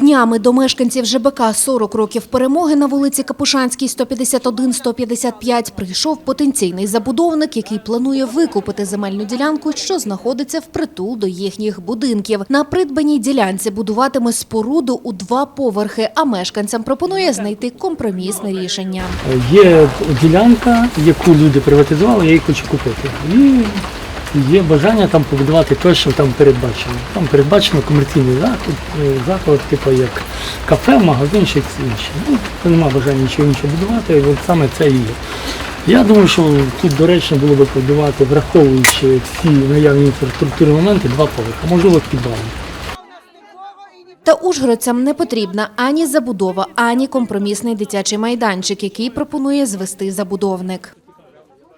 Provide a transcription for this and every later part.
Днями до мешканців ЖБК 40 років перемоги на вулиці Капушанській 151-155 прийшов потенційний забудовник, який планує викупити земельну ділянку, що знаходиться впритул до їхніх будинків. На придбаній ділянці будуватиме споруду у два поверхи, а мешканцям пропонує знайти компромісне рішення. Є ділянка, яку люди приватизували, я її хочу купити. І є бажання там побудувати те, що там передбачено. Там передбачено комерційний заклад, е, заклад, типу як кафе, магазин, ще інше. Ну, то немає бажання нічого іншого будувати, от саме це і є. Я думаю, що тут доречно було би побудувати, враховуючи всі наявні інфраструктурні моменти, два поверхи, можливо, підвал. Та ужгородцям не потрібна ані забудова, ані компромісний дитячий майданчик, який пропонує звести забудовник.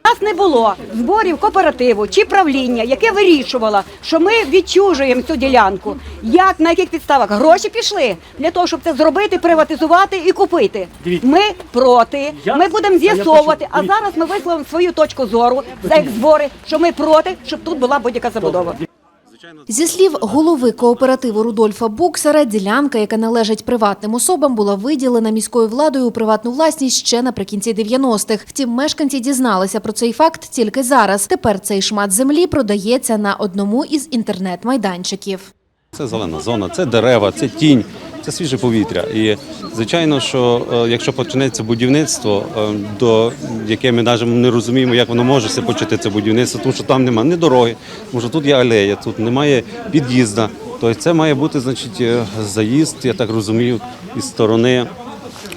Нас не було зборів кооперативу чи правління, яке вирішувало, що ми відчужуємо цю ділянку. Як на яких підставах гроші пішли для того, щоб це зробити, приватизувати і купити. Ми проти. Ми будемо з'ясовувати. А зараз ми висловимо свою точку зору за як збори, що ми проти, щоб тут була будь-яка забудова. Зі слів голови кооперативу Рудольфа Буксера, ділянка, яка належить приватним особам, була виділена міською владою у приватну власність ще наприкінці 90-х. Втім, мешканці дізналися про цей факт тільки зараз. Тепер цей шмат землі продається на одному із інтернет-майданчиків. Це зелена зона, це дерева, це тінь, це свіже повітря. І звичайно, що е, якщо почнеться будівництво, е, до яке ми навіть не розуміємо, як воно може почати це будівництво, тому що там немає ні дороги, тому що тут є алея, тут немає під'їзду. Тобто це має бути, значить, е, заїзд, я так розумію, із сторони.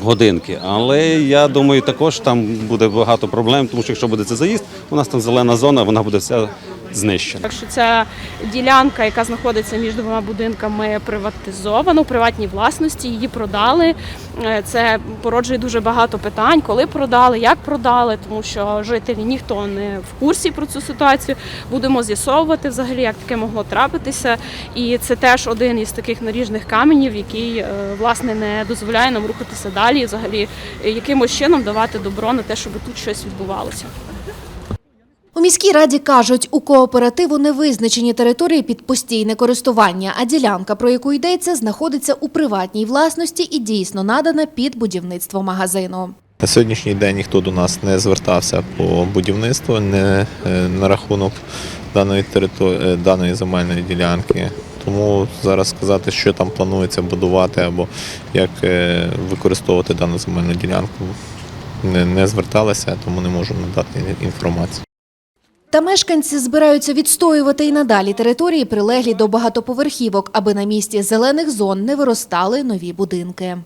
Годинки, але я думаю, також там буде багато проблем, тому що якщо буде це заїзд, у нас там зелена зона, вона буде вся знищена. Так що ця ділянка, яка знаходиться між двома будинками, приватизована у приватній власності. Її продали. Е, Це породжує дуже багато питань, коли продали, як продали, тому що жителі ніхто не в курсі про цю ситуацію. Будемо з'ясовувати взагалі, як таке могло трапитися. І це теж один із таких наріжних каменів, який е, власне не дозволяє нам рухатися далі, і взагалі е, якимось чином давати добро на те, щоб тут щось відбувалося. У міській раді кажуть, у кооперативу не визначені території під постійне користування, а ділянка, про яку йдеться, знаходиться у приватній власності і дійсно надана під будівництво магазину. На сьогоднішній день ніхто до нас не звертався по будівництву не е, на рахунок даної території, даної земельної ділянки. Тому зараз сказати, що там планується будувати або як е, використовувати дану земельну ділянку, не, зверталися, тому не можу надати інформацію. Та мешканці збираються відстоювати і надалі території, прилеглі до багатоповерхівок, аби на місці зелених зон не виростали нові будинки.